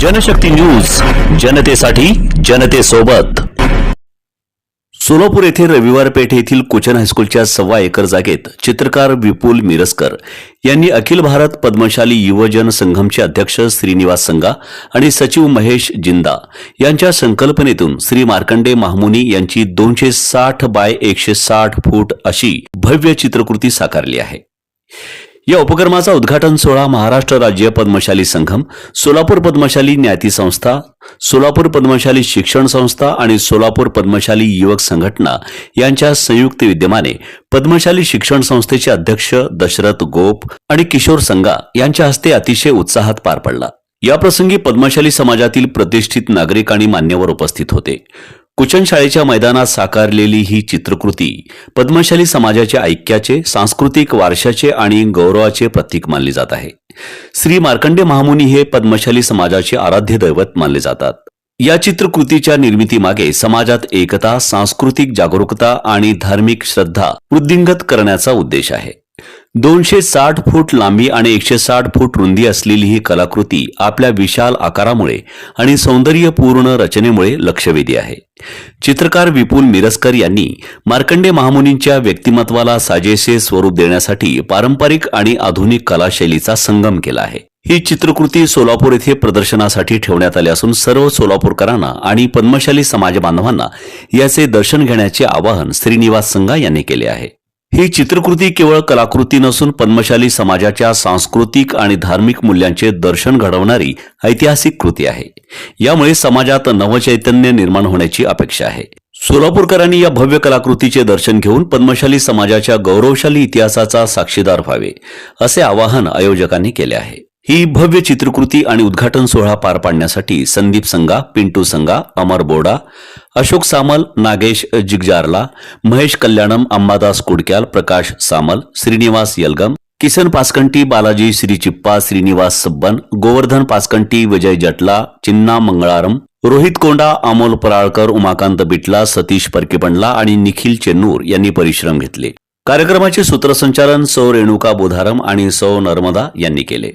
Janshakti news जनतेसाठी जनतेसोबत. सोलापूर येथे रविवार पेठ येथील कुचन हायस्कूलच्या सव्वा एकर जागेत चित्रकार विपुल मिरसकर यांनी अखिल भारत पद्मशाली युवजन संघमचे अध्यक्ष श्रीनिवास संगा आणि सचिव महेश जिंदा यांच्या संकल्पनेतून श्री मार्कंडे महामुनी यांची दोनशे साठ बाय एकशे साठ फूट अशी भव्य चित्रकृती साकारली आहे. या उपक्रमाचा उद्घाटन सोहळा महाराष्ट्र राज्य पद्मशाली संघम सोलापूर पद्मशाली न्याती संस्था सोलापूर पद्मशाली शिक्षण संस्था आणि सोलापूर पद्मशाली युवक संघटना यांच्या संयुक्त विद्यमाने पद्मशाली शिक्षण संस्थेचे अध्यक्ष दशरथ गोप आणि किशोर संगा यांच्या हस्ते अतिशय उत्साहात पार पडला. याप्रसंगी पद्मशाली समाजातील प्रतिष्ठित नागरिक आणि मान्यवर उपस्थित होते. कुचनशाळेच्या मैदानात साकारलेली ही चित्रकृती पद्मशाली समाजाच्या ऐक्याचे सांस्कृतिक वारशाचे आणि गौरवाचे प्रतीक मानले जात आहे. श्री मार्कंडे महामुनी हे पद्मशाली समाजाचे आराध्य दैवत मानले जातात. या चित्रकृतीच्या निर्मितीमागे समाजात एकता सांस्कृतिक जागरूकता आणि धार्मिक श्रद्धा वृद्धिंगत करण्याचा उद्देश आहे. दोनशे साठ फूट लांबी आणि एकशे साठ फूट रुंदी असलेली ही कलाकृती आपल्या विशाल आकारामुळे आणि सौंदर्यपूर्ण रचनेमुळे लक्षवेधी आहे. चित्रकार विपुल मिरसकर यांनी मार्कंडे महामुनींच्या व्यक्तिमत्वाला साजेसे स्वरूप देण्यासाठी पारंपरिक आणि आधुनिक कलाशैलीचा संगम केला आहे. ही चित्रकृती सोलापूर येथे प्रदर्शनासाठी ठेवण्यात आली असून सर्व सोलापूरकरांना आणि पद्मशाली समाज बांधवांना याचे दर्शन घेण्याचे आवाहन श्रीनिवास संघा यांनी केले आहे. ही चित्रकृती केवळ कलाकृती नसून पद्मशाली समाजाच्या सांस्कृतिक आणि धार्मिक मूल्यांचे दर्शन घडवणारी ऐतिहासिक कृती आहे. यामुळे समाजात नवचैतन्य निर्माण होण्याची अपेक्षा आहे. सोलापूरकरांनी या भव्य कलाकृतीचे दर्शन घेऊन पद्मशाली समाजाच्या गौरवशाली इतिहासाचा साक्षीदार व्हावे असे आवाहन आयोजकांनी केले आहे. ही भव्य चित्रकृती आणि उद्घाटन सोहळा पार पाडण्यासाठी संदीप संगा पिंटू संगा अमर बोडा अशोक सामल नागेश जिगजारला महेश कल्याणम अंबादास कुडक्याल प्रकाश सामल श्रीनिवास यलगम किसन पासकंटी बालाजी श्री चिप्पा श्रीनिवास सब्बन गोवर्धन पासकंटी विजय जटला चिन्ना मंगळारम रोहित कोंडा अमोल पराळकर उमाकांत बिटला सतीश परकेपंडला आणि निखिल चेन्नूर यांनी परिश्रम घेतले. कार्यक्रमाचे सूत्रसंचालन सौ रेणुका बोधारम आणि सौ नर्मदा यांनी केले.